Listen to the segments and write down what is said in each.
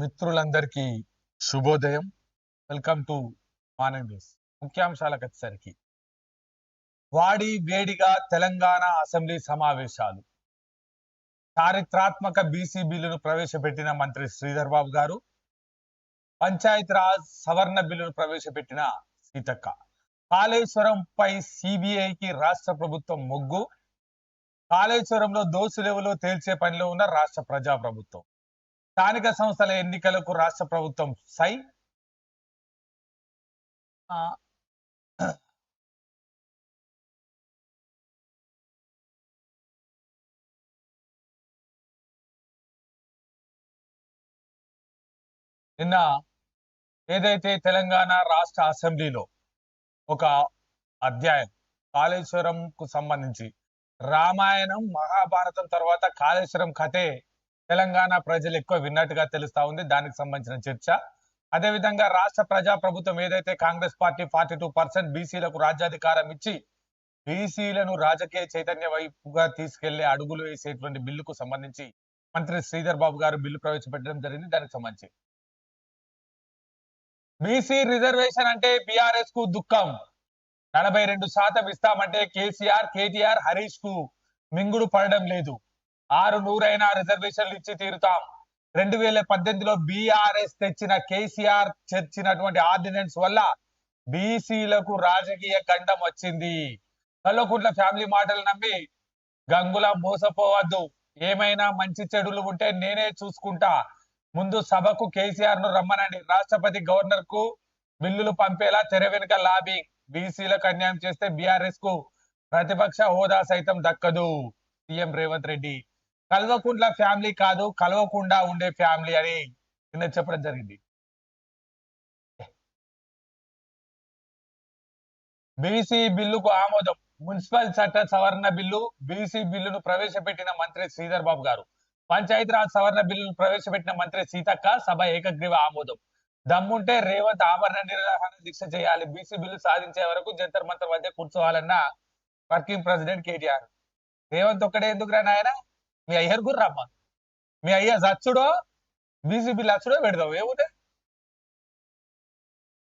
మిత్రులందరికీ శుభోదయం. Welcome to morning news. ముఖ్యాంశాలకు వచ్చేసరికి వాడి వేడిగా తెలంగాణ అసెంబ్లీ సమావేశాలు. చారిత్రాత్మక బీసీ బిల్లును ప్రవేశపెట్టిన మంత్రి శ్రీధర్ బాబు గారు. పంచాయత్ రాజ్ సవర్ణ బిల్లును ప్రవేశపెట్టిన సీతక్క. కాళేశ్వరంపై సిబిఐకి రాష్ట్ర ప్రభుత్వం మొగ్గు. కాళేశ్వరంలో దోసులెవలో తేల్చే పనిలో ఉన్న రాష్ట్ర ప్రజా ప్రభుత్వం స్థానిక సంస్థల ఎన్నికలకు రాష్ట్ర ప్రభుత్వం సై? నిన్న ఏదైతే తెలంగాణ రాష్ట్ర అసెంబ్లీలో ఒక అధ్యాయం కాళేశ్వరంకు సంబంధించి రామాయణం మహాభారతం తర్వాత కాళేశ్వరం కథే తెలంగాణ ప్రజలు ఎక్కువ విన్నట్టుగా తెలుస్తా ఉంది. దానికి సంబంధించిన చర్చ. అదేవిధంగా రాష్ట్ర ప్రజా ప్రభుత్వం ఏదైతే Congress party forty two percent బీసీలకు రాజ్యాధికారం ఇచ్చి బీసీలను రాజకీయ చైతన్య వైపుగా తీసుకెళ్ళే అడుగులు వేసేటువంటి బిల్లుకు సంబంధించి మంత్రి శ్రీధర్ బాబు గారు బిల్లు ప్రవేశపెట్టడం జరిగింది. దానికి సంబంధించి బీసీ రిజర్వేషన్ అంటే బీఆర్ఎస్కు దుఃఖం. నలభై రెండు శాతం ఇస్తామంటే కేసీఆర్ కేటీఆర్ హరీష్కు మింగుడు పడడం లేదు. ఆరు నూరైనా రిజర్వేషన్లు ఇచ్చి తీరుతాం. రెండు వేల పద్దెనిమిదిలో బీఆర్ఎస్ తెచ్చిన కేసీఆర్ తెచ్చినటువంటి ఆర్డినెన్స్ వల్ల బీసీలకు రాజకీయ గండం వచ్చింది. కల్వకుంట్ల ఫ్యామిలీ మాటలు నమ్మి గంగుల మోసపోవద్దు. ఏమైనా మంచి చెడులు ఉంటే నేనే చూసుకుంటా. ముందు సభకు కేసీఆర్ను రమ్మనండి. రాష్ట్రపతి గవర్నర్కు బిల్లులు పంపేలా తెర వెనుక లాబింగ్ బీసీలకు అన్యాయం చేస్తే బీఆర్ఎస్కు ప్రతిపక్ష హోదా సైతం దక్కదు. సీఎం రేవంత్ రెడ్డి. కల్వకుంట్ల ఫ్యామిలీ కాదు కలవకుండా ఉండే ఫ్యామిలీ అని నిన్న చెప్పడం జరిగింది. బీసీ బిల్లుకు ఆమోదం. మున్సిపల్ చట్ట సవరణ బిల్లు బీసీ బిల్లును ప్రవేశపెట్టిన మంత్రి శ్రీధర్ బాబు గారు. పంచాయతీరాజ్ సవరణ బిల్లును ప్రవేశపెట్టిన మంత్రి సీతక్క సభ ఏకగ్రీవ ఆమోదం. దమ్ముంటే రేవంత్ ఆభరణ నిర్వహణ దీక్ష చేయాలి. బీసీ బిల్లు సాధించే వరకు జంతర్ మంతర్ మధ్య కూర్చోవాలన్న వర్కింగ్ ప్రెసిడెంట్ కేటీఆర్. రేవంత్ ఒక్కడే ఎందుకురా నాయన? మీ అయ్యారు గురు రమ్మ మీ అయ్యా చచ్చుడో బీసీపీ బిల్లు అచ్చుడో పెడదావు ఏముంది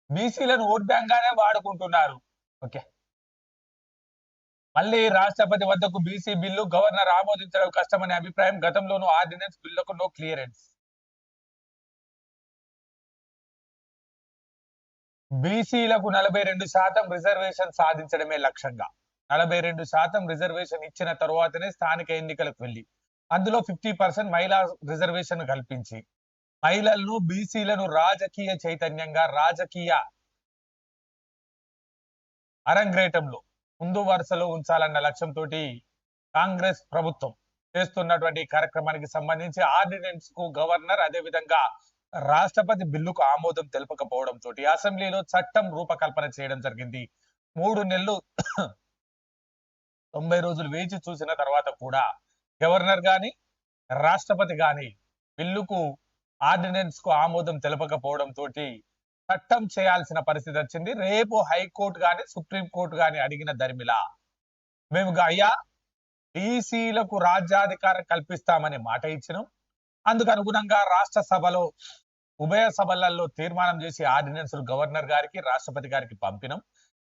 బీసీలను ఓట్ బ్యాంక్ గానే వాడుకుంటున్నారు. ఓకే. మళ్ళీ రాష్ట్రపతి వద్దకు బీసీ బిల్లు గవర్నర్ ఆమోదించడం కష్టమనే అభిప్రాయం గతంలోనూ ఆర్డినెన్స్ బిల్లుకు నో క్లియరెన్స్. బీసీలకు నలభై రెండు శాతం రిజర్వేషన్ సాధించడమే లక్ష్యంగా. నలభై రెండు శాతం రిజర్వేషన్ ఇచ్చిన తరువాతనే స్థానిక ఎన్నికలకు వెళ్ళి అందులో ఫిఫ్టీ పర్సెంట్ మహిళా రిజర్వేషన్ కల్పించి మహిళలను బీసీలను రాజకీయ చైతన్యంగా రాజకీయ అరంగ్రేటంలో ముందు వరుసలో ఉంచాలన్న లక్ష్యంతో కాంగ్రెస్ ప్రభుత్వం చేస్తున్నటువంటి కార్యక్రమానికి సంబంధించి ఆర్డినెన్స్కు గవర్నర్ అదే విధంగా రాష్ట్రపతి బిల్లుకు ఆమోదం తెలపకపోవడం తోటి అసెంబ్లీలో చట్టం రూపకల్పన చేయడం జరిగింది. మూడు నెలలు తొంభై రోజులు వేచి చూసిన తర్వాత కూడా గవర్నర్ కానీ రాష్ట్రపతి కానీ బిల్లుకు ఆర్డినెన్స్కు ఆమోదం తెలపకపోవడం తోటి చట్టం చేయాల్సిన పరిస్థితి వచ్చింది. రేపు హైకోర్టు కానీ సుప్రీంకోర్టు కానీ అడిగిన దరిమిలా మేము అయ్యా బీసీలకు రాజ్యాధికారం కల్పిస్తామని మాట ఇచ్చినాం. అందుకు అనుగుణంగా రాష్ట్ర సభలో ఉభయ సభలలో తీర్మానం చేసి ఆర్డినెన్స్ గవర్నర్ గారికి రాష్ట్రపతి గారికి పంపినాం.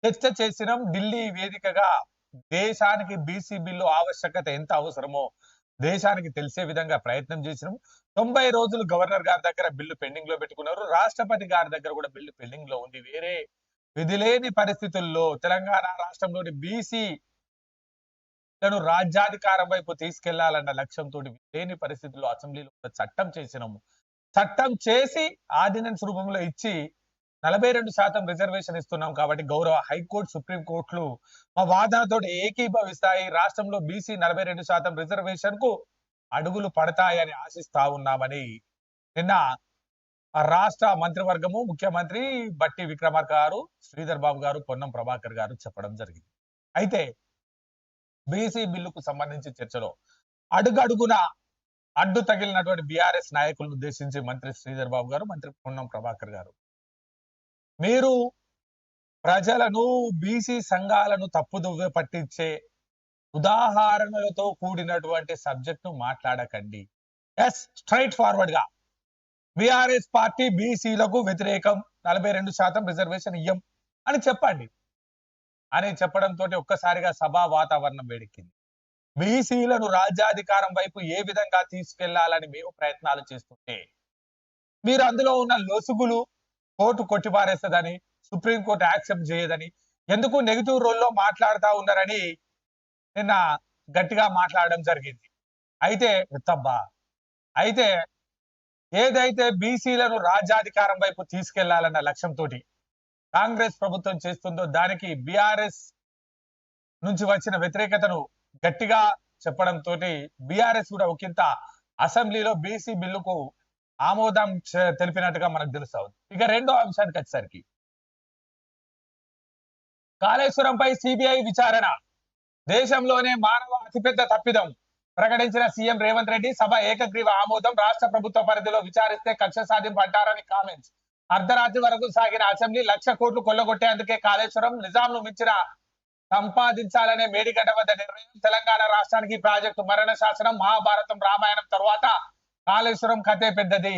చర్చ చేసినాం. ఢిల్లీ వేదికగా దేశానికి బీసీ బిల్లు ఆవశ్యకత ఎంత అవసరమో దేశానికి తెలిసే విధంగా ప్రయత్నం చేసినాం. తొంభై రోజులు గవర్నర్ గారి దగ్గర బిల్లు పెండింగ్లో పెట్టుకున్నారు. రాష్ట్రపతి గారి దగ్గర కూడా బిల్లు పెండింగ్లో ఉంది. వేరే విధిలేని పరిస్థితుల్లో తెలంగాణ రాష్ట్రంలోని బీసీ లను రాజ్యాధికారం వైపు తీసుకెళ్ళాలన్న లక్ష్యంతో లేని పరిస్థితుల్లో అసెంబ్లీలో చట్టం చేసినాము. చట్టం చేసి ఆర్డినెన్స్ రూపంలో ఇచ్చి నలభై రెండు శాతం రిజర్వేషన్ ఇస్తున్నాం కాబట్టి గౌరవ హైకోర్టు సుప్రీం కోర్టులు మా వాదనతో ఏకీభవిస్తాయి. రాష్ట్రంలో బీసీ నలభై రెండు శాతం రిజర్వేషన్కు అడుగులు పడతాయని ఆశిస్తా ఉన్నామని నిన్న రాష్ట్ర మంత్రివర్గము ముఖ్యమంత్రి బట్టి విక్రమార్క గారు శ్రీధర్ బాబు గారు పొన్నం ప్రభాకర్ గారు చెప్పడం జరిగింది. అయితే బీసీ బిల్లుకు సంబంధించి చర్చలో అడుగడుగున అడ్డు తగిలినటువంటి బీఆర్ఎస్ నాయకులను ఉద్దేశించి మంత్రి శ్రీధర్ బాబు గారు మంత్రి పొన్నం ప్రభాకర్ గారు మీరు ప్రజలను బీసీ సంఘాలను తప్పుదువ్వ పట్టించే ఉదాహరణలతో కూడినటువంటి సబ్జెక్ట్ను మాట్లాడకండి. ఎస్ స్ట్రైట్ ఫార్వర్డ్గా. బీఆర్ఎస్ పార్టీ బీసీలకు వ్యతిరేకం నలభై రెండు శాతం రిజర్వేషన్ ఇయ్యం అని చెప్పండి. అని చెప్పడంతో ఒక్కసారిగా సభా వాతావరణం వేడెక్కింది. బీసీలను రాజ్యాధికారం వైపు ఏ విధంగా తీసుకెళ్ళాలని మేము ప్రయత్నాలు చేస్తుంటే మీరు అందులో ఉన్న లొసుగులు కోర్టు కొట్టిపారేస్తుందని సుప్రీంకోర్టు యాక్సెప్ట్ చేయదని ఎందుకు నెగిటివ్ రోల్లో మాట్లాడుతా ఉన్నారని నిన్న గట్టిగా మాట్లాడడం జరిగింది. అయితే తబ్బా అయితే ఏదైతే బీసీలను రాజ్యాధికారం వైపు తీసుకెళ్ళాలన్న లక్ష్యంతో కాంగ్రెస్ ప్రభుత్వం చేస్తుందో దానికి బీఆర్ఎస్ నుంచి వచ్చిన వ్యతిరేకతను గట్టిగా చెప్పడంతో బీఆర్ఎస్ కూడా ఒకంత అసెంబ్లీలో బీసీ బిల్లుకు ఆమోదం తెలిపినట్టుగా మనకు తెలుస్తా ఉంది ఇక రెండో అంశానికి వచ్చేసరికి. కాళేశ్వరంపై సిబిఐ విచారణ. దేశంలోనే మానవ అతిపెద్ద తప్పిదం. ప్రకటించిన సీఎం రేవంత్ రెడ్డి సభ ఏకగ్రీవ ఆమోదం రాష్ట్ర ప్రభుత్వ పరిధిలో విచారిస్తే కక్ష సాధింపు అంటారని కామెంట్స్. అర్ధరాత్రి వరకు సాగిన అసెంబ్లీ లక్ష కోట్లు కొల్లగొట్టేందుకే కాళేశ్వరం నిజాంను మించిన సంపాదించాలనే మేడిగడ్డ వద్ద నిర్ణయం తెలంగాణ రాష్ట్రానికి ప్రాజెక్టు మరణ శాసనం మహాభారతం రామాయణం తరువాత కాళేశ్వరం కథే పెద్దది.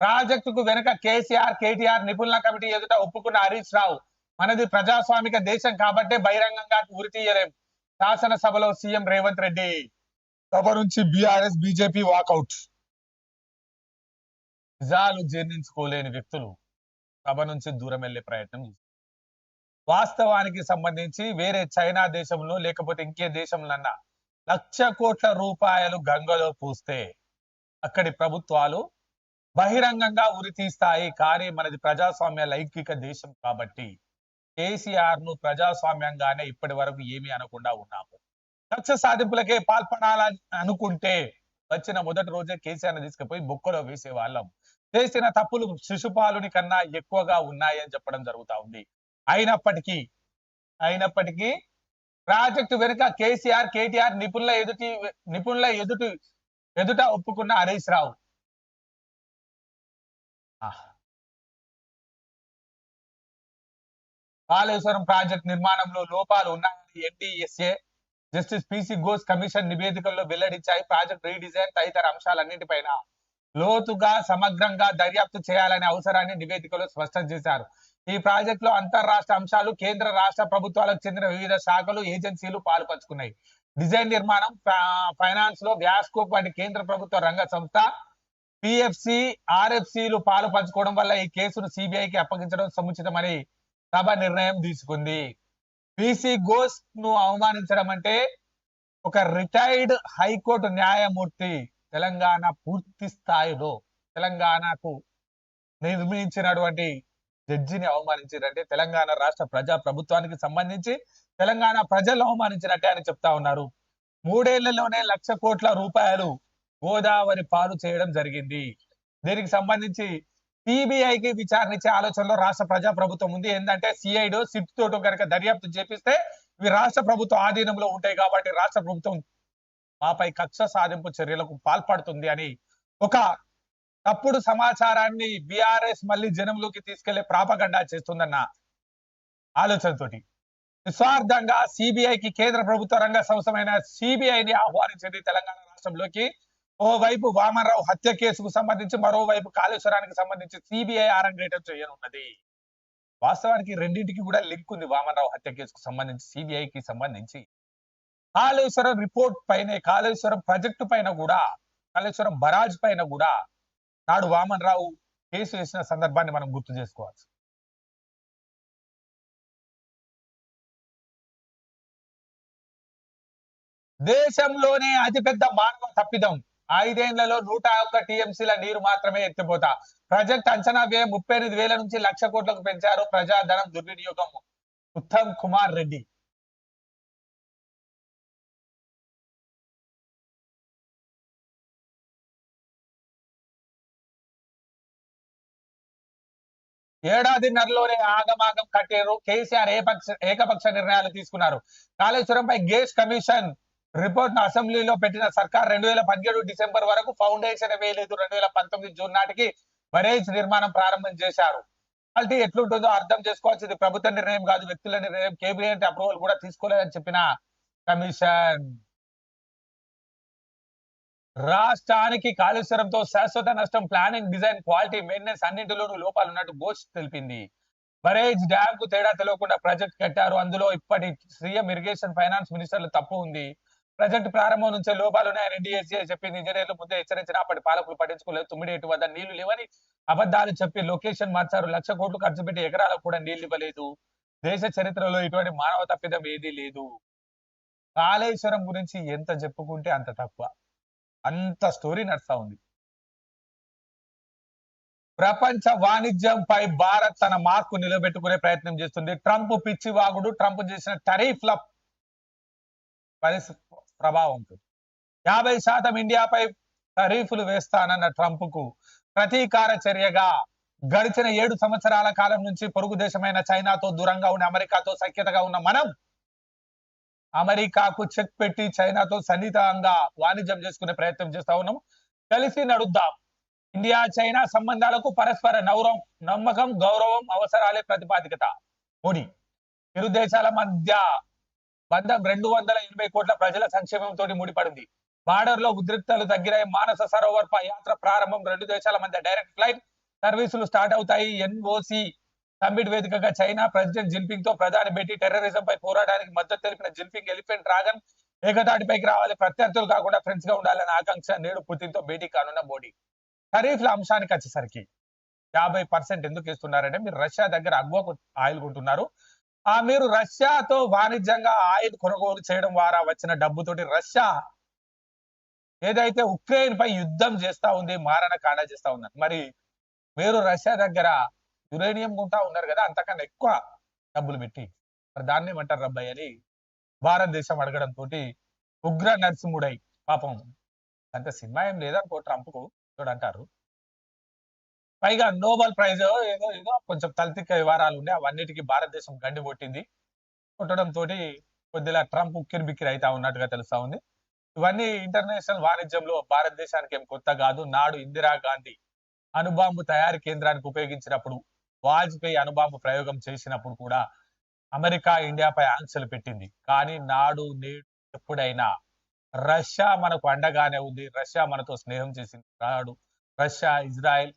ప్రాజెక్టుకు వెనుక కేసీఆర్ కేటీఆర్ నిపుణుల కమిటీ ఎదుట ఒప్పుకున్న హరీష్ రావు. మనది ప్రజాస్వామిక దేశం కాబట్టే బహిరంగంగా తీయలేం. శాసనసభలో సీఎం రేవంత్ రెడ్డి. సభ నుంచి బీఆర్ఎస్ బీజేపీ వాకౌట్. నిజాలు జీర్ణించుకోలేని వ్యక్తులు సభ నుంచి దూరం వెళ్ళే ప్రయత్నం వాస్తవానికి సంబంధించి వేరే చైనా దేశంలో లేకపోతే ఇంకే దేశంలన్నా లక్ష కోట్ల రూపాయలు గంగలో పూస్తే అక్కడి ప్రభుత్వాలు బహిరంగంగా ఉరి తీస్తాయి. కానీ మనది ప్రజాస్వామ్య లైంగిక దేశం కాబట్టి కేసీఆర్ను ప్రజాస్వామ్యంగానే ఇప్పటి వరకు ఏమీ అనకుండా ఉన్నాము. కక్ష సాధింపులకే పాల్పడాలని అనుకుంటే వచ్చిన మొదటి రోజే కేసీఆర్ తీసుకుపోయి బొక్కలో వేసే వాళ్ళం చేసిన తప్పులు శిశుపాలుని కన్నా ఎక్కువగా ఉన్నాయని చెప్పడం జరుగుతా ఉంది. అయినప్పటికీ అయినప్పటికీ ప్రాజెక్టు వెనుక కేసీఆర్ కేటీఆర్ నిపుణుల ఎదుటి నిపుణుల ఎదుటి ఎదుట ఒప్పుకున్న హరీష్ రావు. కాళేశ్వరం ప్రాజెక్ట్ నిర్మాణంలో లోపాలు ఉన్నాయని NDSA justice PC Ghosh commission నివేదికల్లో వెల్లడించాయి. ప్రాజెక్ట్ రీడిజైన్ తదితర అంశాలన్నింటిపైన లోతుగా సమగ్రంగా దర్యాప్తు చేయాలనే అవసరాన్ని నివేదికలో స్పష్టం చేశారు. ఈ ప్రాజెక్ట్లో అంతర్రాష్ట్ర అంశాలు కేంద్ర రాష్ట్ర ప్రభుత్వాలకు చెందిన వివిధ శాఖలు ఏజెన్సీలు పాలుపంచుకున్నాయి. డిజైన్ నిర్మాణం ఫైనాన్స్లో వ్యాస్కోప్ వంటి కేంద్ర ప్రభుత్వ రంగ సంస్థ పిఎఫ్సి ఆర్ఎఫ్సిలు పాలు పంచుకోవడం వల్ల ఈ కేసును సిబిఐకి అప్పగించడం సముచితమని సభ నిర్ణయం తీసుకుంది. బీసీ ఘోష్ను అవమానించడం అంటే ఒక రిటైర్డ్ హైకోర్టు న్యాయమూర్తి తెలంగాణ పూర్తి స్థాయిలో తెలంగాణకు నిర్మించినటువంటి జడ్జిని అవమానించారంటే తెలంగాణ రాష్ట్ర ప్రజా ప్రభుత్వానికి సంబంధించి తెలంగాణ ప్రజలు అవమానించినట్టే అని చెప్తా ఉన్నారు. మూడేళ్ళలోనే లక్ష కోట్ల రూపాయలు గోదావరి పాలు చేయడం జరిగింది. దీనికి సంబంధించి సిబిఐకి విచారణ ఇచ్చే ఆలోచనలో రాష్ట్ర ప్రజా ప్రభుత్వం ఉంది. ఏంటంటే సిఐడో సిట్ తోటో కనుక దర్యాప్తు చేపిస్తే ఇవి రాష్ట్ర ప్రభుత్వ ఆధీనంలో ఉంటాయి కాబట్టి రాష్ట్ర ప్రభుత్వం మాపై కక్ష సాధింపు చర్యలకు పాల్పడుతుంది అని ఒక తప్పుడు సమాచారాన్ని బిఆర్ఎస్ మళ్ళీ జనంలోకి తీసుకెళ్ళే ప్రాపగండా చేస్తుందన్న ఆలోచనతోటి. నిస్వార్థంగా సిబిఐకి కేంద్ర ప్రభుత్వ రంగ సంస్థమైన సిబిఐని ఆహ్వానించింది తెలంగాణ రాష్ట్రంలోకి. ఓవైపు వామన్రావు హత్య కేసుకు సంబంధించి మరోవైపు కాళేశ్వరానికి సంబంధించి సిబిఐ ఆరంగేటం చేయనున్నది. వాస్తవానికి రెండింటికి కూడా లింక్ ఉంది వామన్రావు హత్య కేసుకు సంబంధించి సిబిఐకి సంబంధించి. కాళేశ్వరం రిపోర్ట్ పైన కాళేశ్వరం ప్రాజెక్టు పైన కూడా కాళేశ్వరం బరాజ్ పైన కూడా నాడు వామన్ రావు కేసు వేసిన సందర్భాన్ని మనం గుర్తు చేసుకోవచ్చు. దేశంలోనే అతిపెద్ద మానవ తప్పిదం. ఐదేళ్ళలో నూట ఒక్క టీఎంసీల నీరు మాత్రమే ఎత్తిపోతా. ప్రాజెక్ట్ అంచనా వ్యయం ముప్పై ఎనిమిది వేల నుంచి లక్ష కోట్లకు పెంచారు ప్రజాధనం దుర్వినియోగం ఉత్తమ్ కుమార్ రెడ్డి. ఏడాదిన్నరలోనే ఆగమాగం కట్టారు కేసీఆర్ ఏపక్ష ఏకపక్ష నిర్ణయాలు తీసుకున్నారు. కాళేశ్వరంపై గేస్ కమిషన్ రిపోర్ట్ను అసెంబ్లీలో పెట్టిన సర్కార్ రెండు వేల పదిహేడు డిసెంబర్ వరకు ఫౌండేషన్ వేయలేదు. రెండు వేల పంతొమ్మిది జూన్ నాటికి బరేజ్ నిర్మాణం ప్రారంభం చేశారు. క్వాలిటీ ఎట్లుంటుందో అర్థం చేసుకోవచ్చు ఇది ప్రభుత్వ నిర్ణయం కాదు వ్యక్తుల నిర్ణయం కేబినెట్ అప్రూవల్ కూడా తీసుకోలేదని చెప్పిన కమిషన్. రాష్ట్రానికి కాళేశ్వరంతో శాశ్వత నష్టం ప్లానింగ్ డిజైన్ క్వాలిటీ మెయింటెనెన్స్ అన్నింటిలోనూ లోపాలు ఉన్నట్టు ఘోష్ తెలిపింది. బరేజ్ డ్యామ్కు తేడా తెలియకుండా ప్రాజెక్ట్ కట్టారు. అందులో ఇప్పటి సీఎం ఇరిగేషన్ ఫైనాన్స్ మినిస్టర్లు తప్పు ఉంది. ప్రజెంట్ ప్రారంభం నుంచే లోపాలు ఉన్నాయని ఎన్డీఎస్ఏ చెప్పింది. ఇంజనీర్లు ముందే హెచ్చరించిన అప్పటి పాలకులు పట్టించుకోలేదు. తుమ్మిడేటు వద్ద నీళ్ళు లేవని అబద్ధాలు చెప్పి లొకేషన్ మార్చారు. లక్ష కోట్లు ఖర్చు పెట్టి ఎకరాలకు కూడా నీళ్ళు ఇవ్వలేదు. దేశ చరిత్రలో ఇటువంటి మానవ తప్పిదం ఏదీ లేదు. కాళేశ్వరం గురించి ఎంత చెప్పుకుంటే అంత తక్కువ. అంత స్టోరీ నడుస్తా ఉంది. ప్రపంచ వాణిజ్యంపై భారత్ తన మార్కు నిలబెట్టుకునే ప్రయత్నం చేస్తుంది. ట్రంప్ పిచ్చివాగుడు. ట్రంప్ చేసిన టరీఫ్ల ప్రభావం ఉంటుంది. యాభై శాతం ఇండియాపై ఖరీఫ్లు వేస్తానన్న ట్రంప్కు ప్రతీకార చర్యగా గడిచిన ఏడు సంవత్సరాల కాలం నుంచి పొరుగు దేశమైన చైనాతో దూరంగా ఉన్న అమెరికాతో సఖ్యతగా ఉన్న మనం అమెరికాకు చెక్ పెట్టి చైనాతో సన్నిహితంగా వాణిజ్యం చేసుకునే ప్రయత్నం చేస్తా ఉన్నాం. కలిసి నడుద్దాం. ఇండియా చైనా సంబంధాలకు పరస్పర నౌరం నమ్మకం గౌరవం అవసరాలే ప్రతిపాదికత. మోడీ ఇరు దేశాల మధ్య బంధం రెండు వందల ఎనభై కోట్ల ప్రజల సంక్షేమంతో ముడిపడింది. బార్డర్లో ఉద్రిక్తలు తగ్గినాయి మానస సరోవర్ యాత్ర ప్రారంభం. రెండు దేశాల మధ్య డైరెక్ట్ ఫ్లైట్ సర్వీసులు స్టార్ట్ అవుతాయి. ఎన్ఓసి సమ్మిట్ వేదికగా చైనా ప్రెసిడెంట్ జిన్పింగ్తో ప్రధాని భేటీ. టెర్రరిజం పై పోరాటానికి మద్దతు తెలిపిన జిన్పింగ్ ఎలిఫెంట్ డ్రాగన్ ఏకతాటిపైకి రావాలి. ప్రత్యర్థులు కాకుండా ఫ్రెండ్స్గా ఉండాలనే ఆకాంక్ష నేడు పుతిన్తో భేటీ కానున్న మోడీ. ఖరీఫ్ల అంశానికి వచ్చేసరికి యాభై పర్సెంట్ ఎందుకు ఇస్తున్నారంటే మీరు రష్యా దగ్గర అగ్వకు ఆయిల్ కొంటున్నారు. ఆ మీరు రష్యాతో వాణిజ్యంగా ఆయిల్ కొనుగోలు చేయడం ద్వారా వచ్చిన డబ్బుతోటి రష్యా ఏదైతే ఉక్రెయిన్ పై యుద్ధం చేస్తా ఉంది మారణ కాండ చేస్తా ఉన్నారు మరి మీరు రష్యా దగ్గర యురేనియం కొంటా ఉన్నారు కదా అంతకన్నా ఎక్కువ డబ్బులు పెట్టి. మరి దాన్ని ఏమంటారు రబ్బాయి అని భారతదేశం అడగడం తోటి ఉగ్ర నరసింహుడై పాపం. అంత సినిమా ఏం లేదనుకో ట్రంప్కు పైగా నోబెల్ ప్రైజ్ ఏదో ఏదో కొంచెం తలతిక్క వివరాలు ఉండే అవన్నిటికీ భారతదేశం గండి కొట్టింది. కొట్టడం తోటి కొద్దిగా ట్రంప్ ఉక్కిరి బిక్కిరి అవుతా ఉన్నట్టుగా తెలుస్తా ఉంది. ఇవన్నీ ఇంటర్నేషనల్ వాణిజ్యంలో భారతదేశానికి ఏం కొత్త కాదు. నాడు ఇందిరాగాంధీ అణుబాంబు తయారీ కేంద్రానికి ఉపయోగించినప్పుడు వాజ్పేయి అణుబాంబు ప్రయోగం చేసినప్పుడు కూడా అమెరికా ఇండియాపై ఆంక్షలు పెట్టింది. కానీ నాడు నేడు ఎప్పుడైనా రష్యా మనకు అండగానే ఉంది. రష్యా మనతో స్నేహం చేసింది. నాడు రష్యా ఇజ్రాయెల్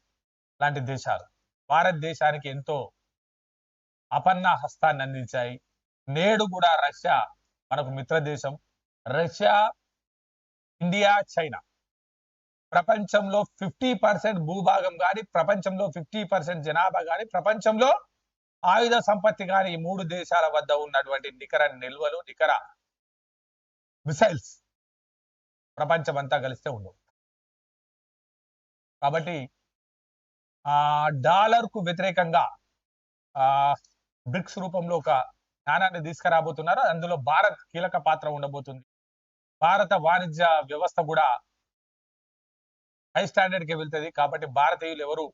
లాంటి దేశాలు. భారతదేశానికి ఎంతో అపన్న హస్తాన్ని అందించాయి. నేడు కూడా రష్యా మనకు మిత్ర దేశం. Russia India China. ప్రపంచంలో ఫిఫ్టీ పర్సెంట్ భూభాగం కానీ ప్రపంచంలో ఫిఫ్టీ పర్సెంట్ జనాభా కానీ ప్రపంచంలో ఆయుధ సంపత్తి కానీ ఈ మూడు దేశాల వద్ద ఉన్నటువంటి నికర నిల్వలు నికర మిసైల్స్ ప్రపంచం అంతా కలిస్తే ఉండవు. కాబట్టి డాలర్కు వ్యతిరేకంగా ఆ బ్రిక్స్ రూపంలో ఒక నాణాన్ని తీసుకురాబోతున్నారు. అందులో భారత్ కీలక పాత్ర ఉండబోతుంది. భారత వాణిజ్య వ్యవస్థ కూడా హై స్టాండర్డ్కి వెళ్తుంది. కాబట్టి భారతీయులు ఎవరు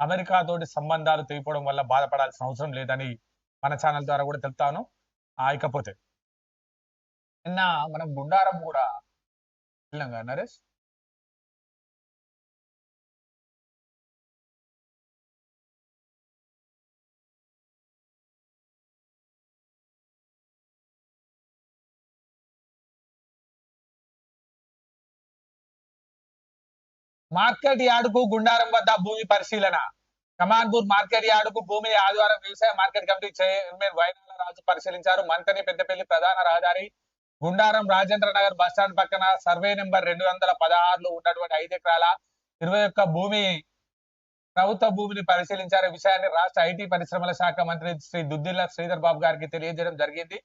అమెరికా తోటి సంబంధాలు తెగిపోవడం వల్ల బాధపడాల్సిన అవసరం లేదని మన ఛానల్ ద్వారా కూడా తెలుపుతాను ఇకపోతే నిన్న మనం గుండారం కూడా వెళ్ళాం కదా నరేష్? మార్కెట్ యార్డుకు గుండారం వద్ద భూమి పరిశీలన. కమాన్పూర్ మార్కెట్ యార్డుకు భూమిని ఆదివారం వ్యవసాయ market committee chairman Vainala Raju పరిశీలించారు. మంతని పెద్దపల్లి ప్రధాన రహదారి గుండారం రాజేంద్ర నగర్ బస్టాండ్ పక్కన సర్వే నెంబర్ రెండు వందల పదహారులో ఉన్నటువంటి ఐదు ఎకరాల ఇరవై ఒక్క భూమి ప్రభుత్వ భూమిని పరిశీలించారు. విషయాన్ని రాష్ట్ర ఐటీ పరిశ్రమల శాఖ మంత్రి శ్రీ దుద్దిల్ల శ్రీధర్ బాబు గారికి తెలియజేయడం జరిగింది.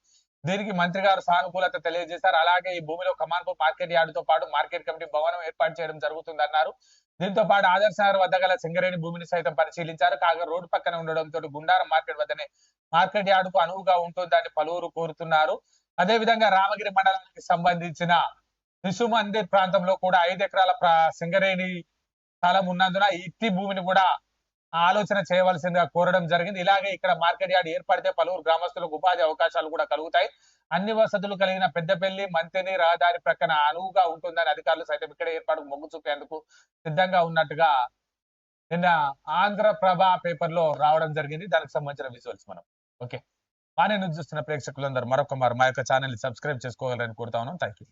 దీనికి మంత్రి గారు సానుకూలత తెలియజేశారు. అలాగే ఈ భూమిలో కమాన్పూర్ మార్కెట్ యార్డుతో పాటు మార్కెట్ కమిటీ భవనం ఏర్పాటు చేయడం జరుగుతుందన్నారు. దీంతో పాటు ఆదర్శ నగర్ వద్ద గల సింగరేణి భూమిని సైతం పరిశీలించారు. కాగా రోడ్డు పక్కన ఉండడంతో గుండారం మార్కెట్ వద్దనే మార్కెట్ యార్డుకు అనువుగా ఉంటుందని పలువురు కోరుతున్నారు. అదే విధంగా రామగిరి మండలానికి సంబంధించిన శిశు మందిర్ ప్రాంతంలో కూడా ఐదు ఎకరాల సింగరేణి స్థలం ఉన్నందున ఇట్టి భూమిని కూడా ఆలోచన చేయవలసిందిగా కోరడం జరిగింది. ఇలాగే ఇక్కడ మార్కెట్ యార్డ్ ఏర్పడితే పలువురు గ్రామస్తులకు ఉపాధి అవకాశాలు కూడా కలుగుతాయి. అన్ని వసతులు కలిగిన పెద్దపల్లి మంతిని రహదారి ప్రక్కన అనువుగా ఉంటుందని అధికారులు సైతం ఇక్కడ ఏర్పాటు మొగ్గు చూపేందుకు సిద్ధంగా ఉన్నట్టుగా నిన్న ఆంధ్రప్రభ పేపర్లో రావడం జరిగింది. దానికి సంబంధించిన విజువల్స్ మనం. ఓకే. బాగానే న్యూస్ చూస్తున్న ప్రేక్షకులందరూ మరొక మరి మా యొక్క ఛానల్ సబ్స్క్రైబ్ చేసుకోవాలని కోరుతా ఉన్నాం. Thank you